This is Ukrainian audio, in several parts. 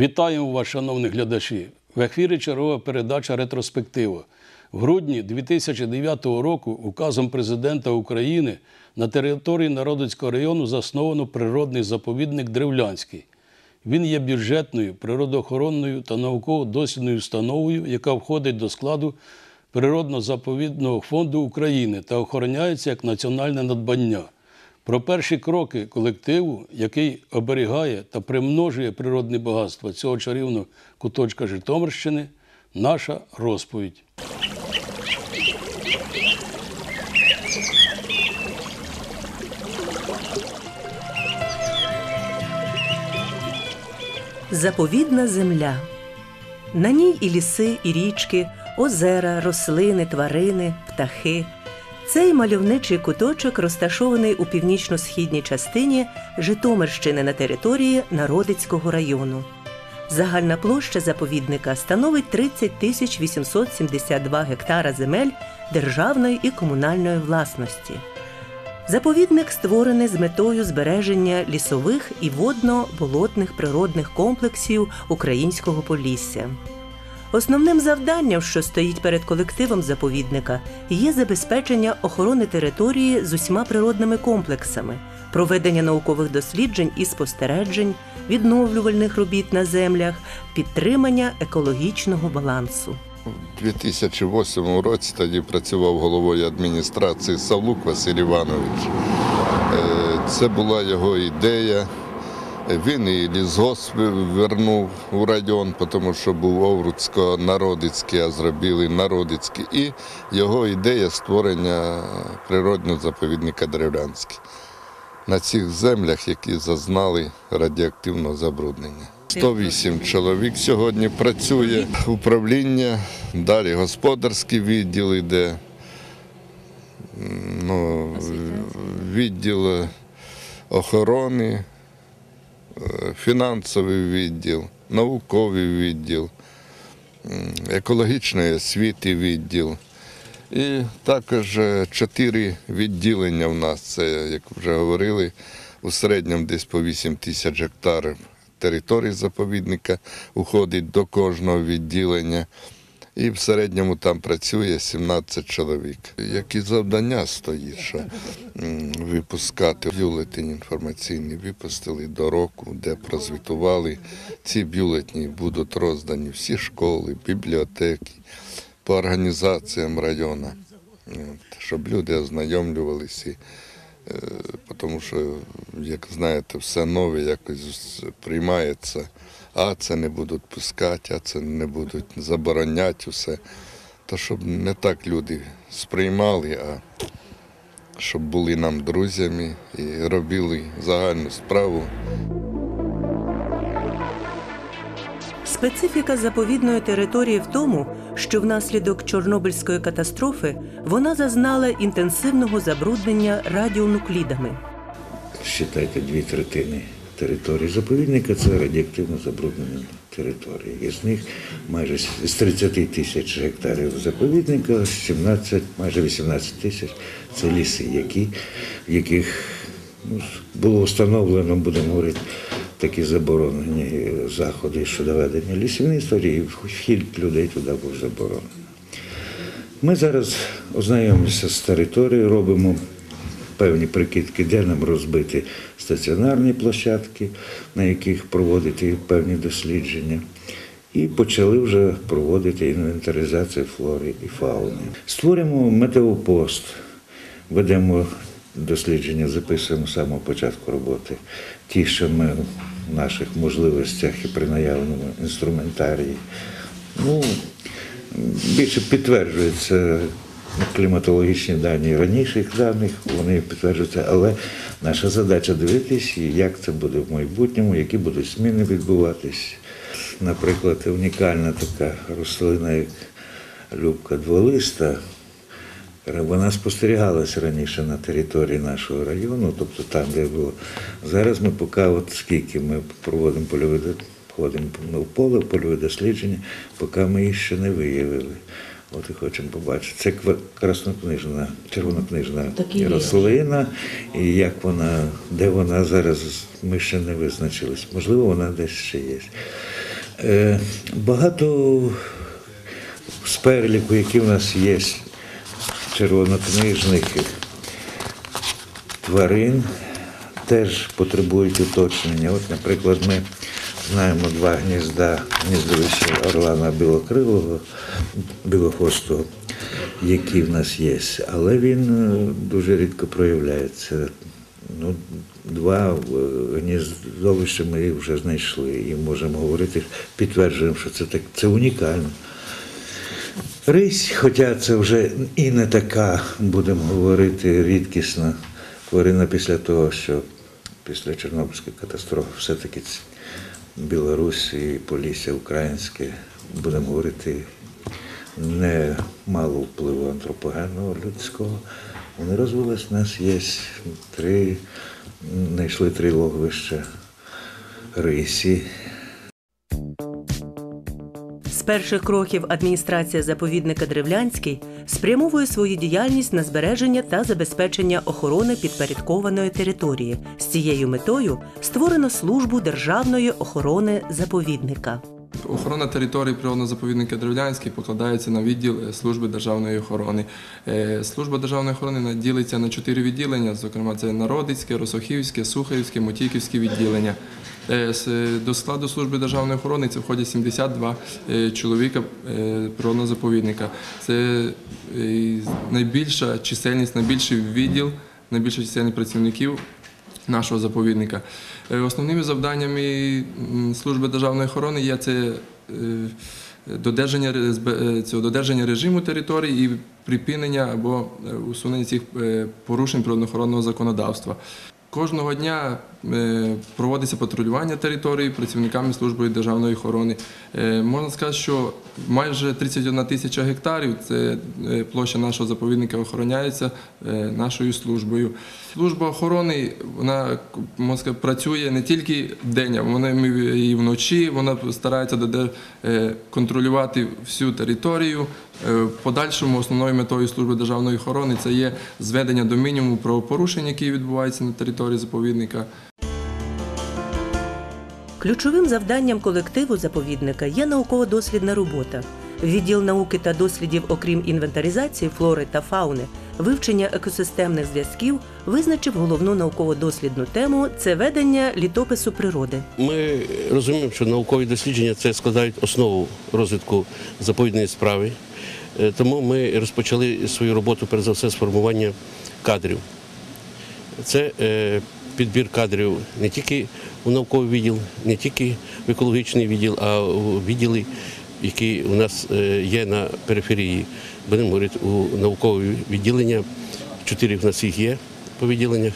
Вітаємо вас, шановні глядачі! В ефірі чергова передача Ретроспектива. В грудні 2009 року указом президента України на території Народицького району засновано природний заповідник Древлянський. Він є бюджетною, природоохоронною та науково-дослідною установою, яка входить до складу Природно-заповідного фонду України та охороняється як національне надбання. Про перші кроки колективу, який оберігає та примножує природне багатство цього чарівного куточка Житомирщини, наша розповідь. Заповідна земля. На ній і ліси, і річки, озера, рослини, тварини, птахи. Цей мальовничий куточок розташований у північно-східній частині Житомирщини на території Народицького району. Загальна площа заповідника становить 30 тисяч 872 гектара земель державної і комунальної власності. Заповідник створений з метою збереження лісових і водно-болотних природних комплексів українського полісся. Основним завданням, що стоїть перед колективом заповідника, є забезпечення охорони території з усіма природними комплексами, проведення наукових досліджень і спостережень, відновлювальних робіт на землях, підтримання екологічного балансу. У 2008 році тоді працював головою адміністрації Савлук Василь Іванович. Е, Це була його ідея. Він і лісгосп вернув у район, тому що був Овруцько-Народицький, а зробили Народицький. І його ідея створення природнього заповідника Древлянський на цих землях, які зазнали радіоактивного забруднення. 108 чоловік сьогодні працює. Управління, далі господарський відділ іде, ну, відділ охорони, фінансовий відділ, науковий відділ, м, екологічної освіти відділ. І також е, чотири відділення в нас, це, як вже говорили, у середньому десь по 8 тисяч гектарів території заповідника уходить до кожного відділення. І в середньому там працює 17 чоловік. Які завдання стоїть, що випускати бюлетень інформаційний, випустили до року, де прозвітували. Ці бюлетні будуть роздані всі школи, бібліотеки, по організаціям району, щоб люди ознайомлювалися. Е, Тому що, як знаєте, все нове якось приймається, а це не будуть пускати, а це не будуть забороняти усе. То щоб не так люди сприймали, а щоб були нам друзями і робили загальну справу. Специфіка заповідної території в тому, що внаслідок Чорнобильської катастрофи вона зазнала інтенсивного забруднення радіонуклідами. Считайте дві третини території заповідника це радіоактивно забруднені території. Із них майже з 30 тисяч гектарів заповідника, 17, майже 18 тисяч це ліси, які, в яких ну, було встановлено, будемо говорити, такі заборонені заходи щодо ведення лісівництва, і вхід людей туди був заборонений. Ми зараз ознайомимося з територією, робимо певні прикидки, де нам розбити стаціонарні площадки, на яких проводити певні дослідження. І почали вже проводити інвентаризацію флори і фауни. Створюємо метеопост, ведемо дослідження, записуємо з самого початку роботи. Ті, що ми в наших можливостях і при наявному інструментарії. Ну, більше підтверджується кліматологічні дані раніших даних, вони підтверджуються, але наша задача дивитися, як це буде в майбутньому, які будуть зміни відбуватись. Наприклад, унікальна така рослина, як любка дволиста, вона спостерігалася раніше на території нашого району, тобто там, де було. Зараз ми поки, от скільки ми проводимо польові до- ходимо в поле, польове дослідження, поки ми їх ще не виявили. От і хочемо побачити. Це краснокнижна, червонокнижна Так рослина, і як вона, де вона зараз, ми ще не визначились. Можливо, вона десь ще є. Е, Багато з переліку, які в нас є червонокнижних тварин, теж потребують уточнення. От, наприклад, ми знаємо два гнізда гніздовища Орлана Білокрилого, Білохвостого, які в нас є, але він е, дуже рідко проявляється. Ну, два е, гніздовища ми вже знайшли і можемо говорити, підтверджуємо, що це так це унікально. Рись, хоча це вже і не така, будемо говорити, рідкісна тварина після того, що після Чорнобильської катастрофи все-таки Білорусь і Полісся українське, будемо говорити, не мало впливу антропогенного людського. Вони розвились, у нас є три, знайшли три логовища рисі, З перших кроків адміністрація заповідника Древлянський спрямовує свою діяльність на збереження та забезпечення охорони підпорядкованої території. З цією метою створено службу державної охорони заповідника. Охорона території природно-заповідника Древлянський покладається на відділ е, служби державної охорони. Е, Служба державної охорони ділиться на чотири відділення, зокрема це Народицьке, Росохівське, Сухарівське, Мотіківське відділення. Е, До складу служби державної охорони це входять 72 е, чоловіка е, природного заповідника. Це найбільша чисельність, найбільший відділ, найбільша чисельність працівників нашого заповідника. Основними завданнями служби державної охорони є це додержання, цього додержання режиму території і припинення або усунення цих порушень природоохоронного законодавства. Кожного дня е, проводиться патрулювання території працівниками служби державної охорони. Е, Можна сказати, що майже 31 тисяча гектарів це е, площа нашого заповідника охороняється нашою службою. Служба охорони вона сказати, працює не тільки вдень, а вона і вночі. Вона старається контролювати всю територію. Е, подальшому основною метою служби державної охорони це є зведення до мінімуму правопорушень, які відбуваються на території заповідника. Ключовим завданням колективу заповідника є науково-дослідна робота. Відділ науки та дослідів, окрім інвентаризації флори та фауни, вивчення екосистемних зв'язків, визначив головну науково-дослідну тему це ведення літопису природи. Ми розуміємо, що наукові дослідження це складають основу розвитку заповідної справи. Е, Тому ми розпочали свою роботу перш за все з формування кадрів. Це е, підбір кадрів не тільки у науковий відділ, не тільки в екологічний відділ, а у відділи, які у нас е, є на периферії. Будемо говорити у наукові відділення. Чотири в нас їх є по відділеннях.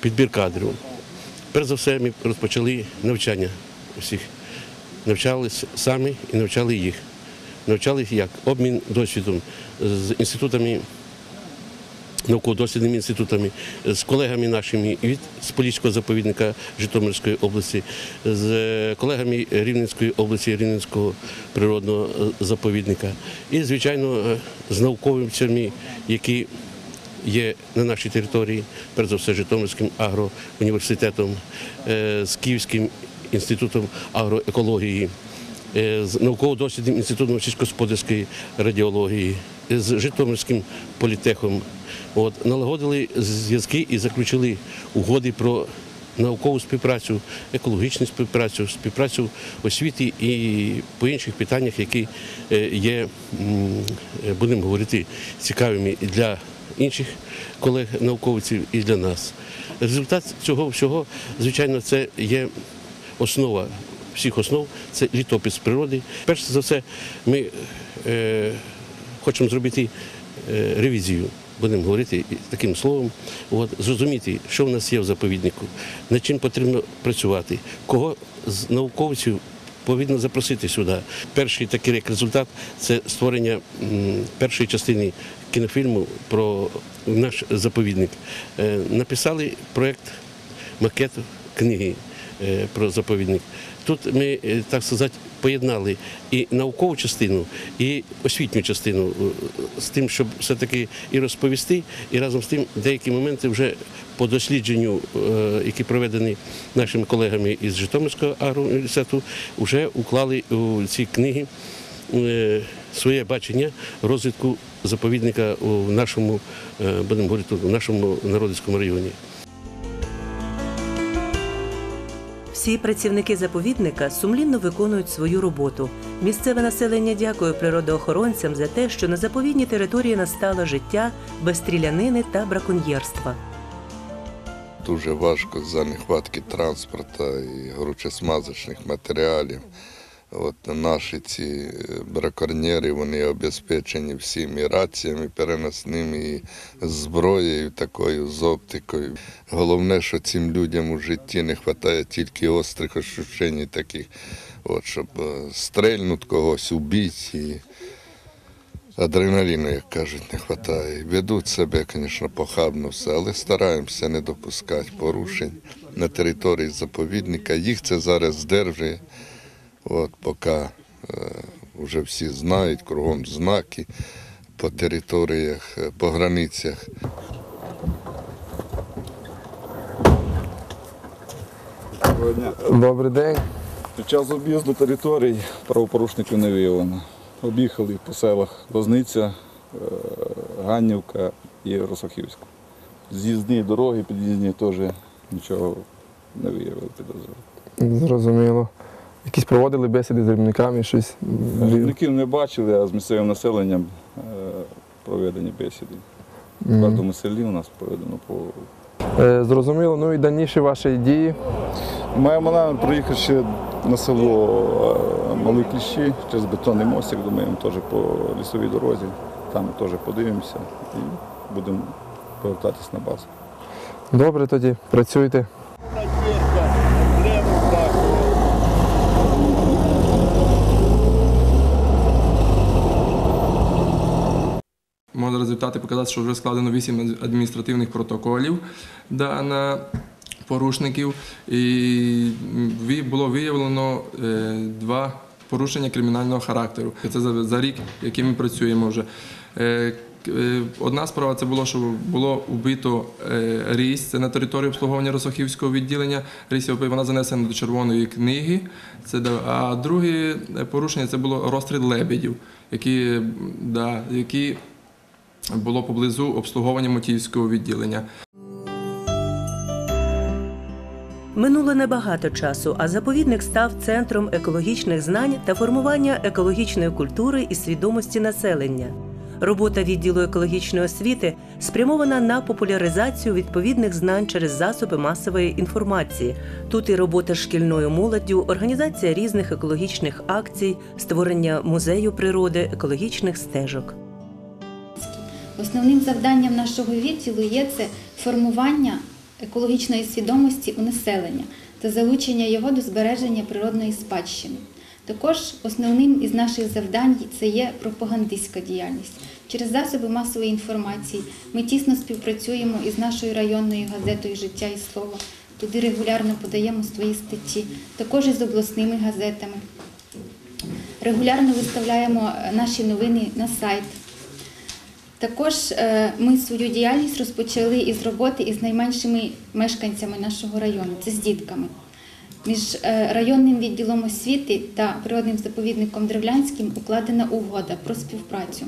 Підбір кадрів. Перш за все, ми розпочали навчання всіх. Навчались самі і навчали їх. Навчали їх як? Обмін досвідом з інститутами, науково-дослідними інститутами, з колегами нашими від з заповідника Житомирської області, з е, колегами Рівненської області, Рівненського природного е, заповідника. І, звичайно, е, з науковцями, які є на нашій території, перш за все, Житомирським агроуніверситетом, е, з Київським інститутом агроекології, е, з науково-дослідним інститутом сільськогосподарської радіології, з Житомирським політехом. От, налагодили зв'язки і заключили угоди про наукову співпрацю, екологічну співпрацю, співпрацю в освіті і по інших питаннях, які е, є, е, будемо говорити, цікавими для інших колег-науковців і для нас. Результат цього всього, звичайно, це є основа всіх основ, це літопис природи. Перш за все, ми е, хочемо зробити е, ревізію. Будемо говорити таким словом, от, зрозуміти, що в нас є в заповіднику, над чим потрібно працювати, кого з науковців повинно запросити сюди. Перший такий результат це створення першої частини кінофільму про наш заповідник. Е, Написали проєкт макет книги е, про заповідник. Тут ми, е, так сказати, поєднали і наукову частину, і освітню частину е, з тим, щоб все-таки і розповісти, і разом з тим деякі моменти вже по дослідженню, е, які проведені нашими колегами із Житомирського агроуніверситету, вже уклали у ці книги е, своє бачення розвитку заповідника у нашому, будемо говорити, у нашому народицькому районі. Всі працівники заповідника сумлінно виконують свою роботу. Місцеве населення дякує природоохоронцям за те, що на заповідній території настало життя без стрілянини та браконьєрства. Дуже важко за нехватки транспорту і горючосмазочних матеріалів. От наші ці е, браконьєри, вони обезпечені всім і раціями переносними, і зброєю такою, з оптикою. Головне, що цим людям у житті не вистачає тільки острих ощущень таких, от, щоб е, стрельнути когось, убити. І адреналіну, як кажуть, не вистачає. Ведуть себе, звісно, похабно все, але стараємося не допускати порушень на території заповідника. Їх це зараз здержує. От поки е, вже всі знають, кругом знаки по територіях, е, по границях. Доброго дня. Добрий день. Під час об'їзду територій правопорушників не виявлено. Об'їхали по селах Лозниця, е, Ганнівка і Росохівська. З'їзні дороги, під'їзні теж нічого не виявили підозрювали. Зрозуміло. Якісь проводили бесіди з робітниками, щось. Робітників не бачили, а з місцевим населенням е, проведені бесіди. В кожному селі у нас проведено по. Е, Зрозуміло. Ну і дальніші ваші дії. Маємо намір приїхати ще на село е, Мали Кліщі через бетонний мостик, думаємо, теж по лісовій дорозі. Там теж подивимося і будемо повертатись на базу. Добре тоді, працюйте. Можна результати показати, що вже складено 8 адміністративних протоколів да, на порушників, і було виявлено е, два порушення кримінального характеру. Це за, рік, який ми працюємо вже. Е, е, Одна справа це було, що було убито е, ріс, це на території обслуговування Росохівського відділення. Ріс вона занесена до червоної книги. Це, а друге порушення це було розстріл лебедів, які, да, які було поблизу обслуговування Мотіївського відділення. Минуло небагато часу, а заповідник став центром екологічних знань та формування екологічної культури і свідомості населення. Робота відділу екологічної освіти спрямована на популяризацію відповідних знань через засоби масової інформації. Тут і робота шкільною молоддю, організація різних екологічних акцій, створення музею природи, екологічних стежок. Основним завданням нашого відділу є це формування екологічної свідомості у населення та залучення його до збереження природної спадщини. Також основним із наших завдань це є пропагандистська діяльність. Через засоби масової інформації ми тісно співпрацюємо із нашою районною газетою Життя і слово. Туди регулярно подаємо свої статті, також із обласними газетами. Регулярно виставляємо е, наші новини на сайт. Також е, ми свою діяльність розпочали із роботи із найменшими мешканцями нашого району, це з дітками. Між е, районним відділом освіти та природним заповідником Древлянським укладена угода про співпрацю.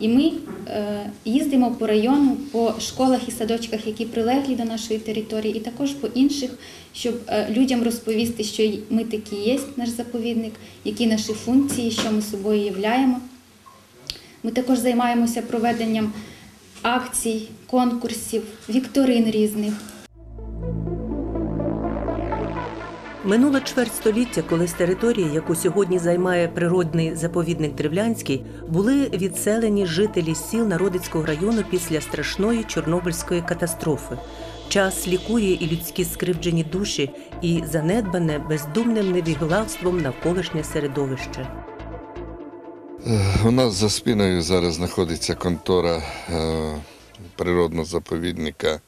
І ми е, їздимо по району, по школах і садочках, які прилеглі до нашої території, і також по інших, щоб людям розповісти, що ми такі є, наш заповідник, які наші функції, що ми собою являємо. Ми також займаємося проведенням акцій, конкурсів, вікторин різних. Минуло чверть століття, коли з території, яку сьогодні займає природний заповідник Древлянський, були відселені жителі сіл Народицького району після страшної Чорнобильської катастрофи. Час лікує і людські скривджені душі, і занедбане бездумним невіглавством навколишнє середовище. У нас за спиною зараз знаходиться контора е, природного заповідника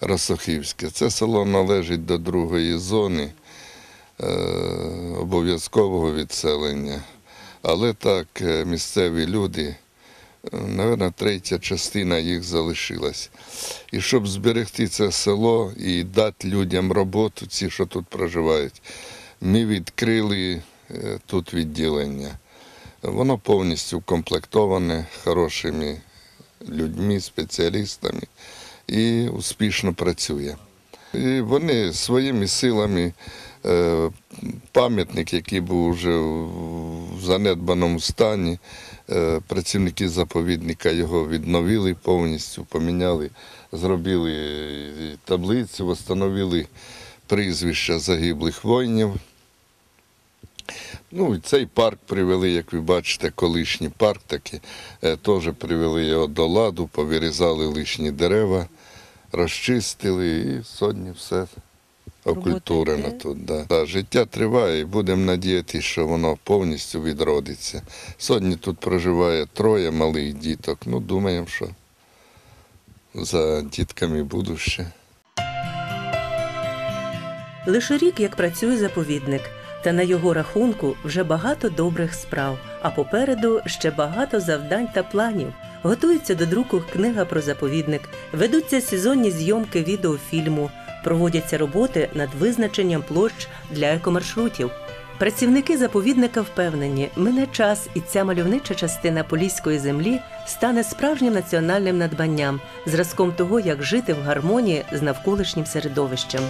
Росохівське. Це село належить до другої зони. е, обов'язкового відселення. Але так, е, місцеві люди, Наверно, третя частина їх залишилась. І щоб зберегти це село і дати людям роботу, ці, що тут проживають, ми відкрили е, тут відділення. Воно повністю укомплектоване хорошими людьми, спеціалістами і успішно працює. І вони своїми силами е, пам'ятник, який був вже в занедбаному стані, е, працівники заповідника його відновили повністю, поміняли, зробили е, таблицю, встановили прізвища загиблих воїнів. Ну, і цей парк привели, як ви бачите, колишній парк такий, е, теж привели його до ладу, повирізали лишні дерева, розчистили і сьогодні все окультурено тут. Да. Да, життя триває і будемо надіятися, що воно повністю відродиться. Сьогодні тут проживає троє малих діток. Ну, думаємо, що за дітками будуще. Лише рік, як працює заповідник, та на його рахунку вже багато добрих справ, а попереду ще багато завдань та планів. Готується до друку книга про заповідник, ведуться сезонні зйомки відеофільму, проводяться роботи над визначенням площ для екомаршрутів. Працівники заповідника впевнені, мине час, і ця мальовнича частина поліської землі стане справжнім національним надбанням, зразком того, як жити в гармонії з навколишнім середовищем.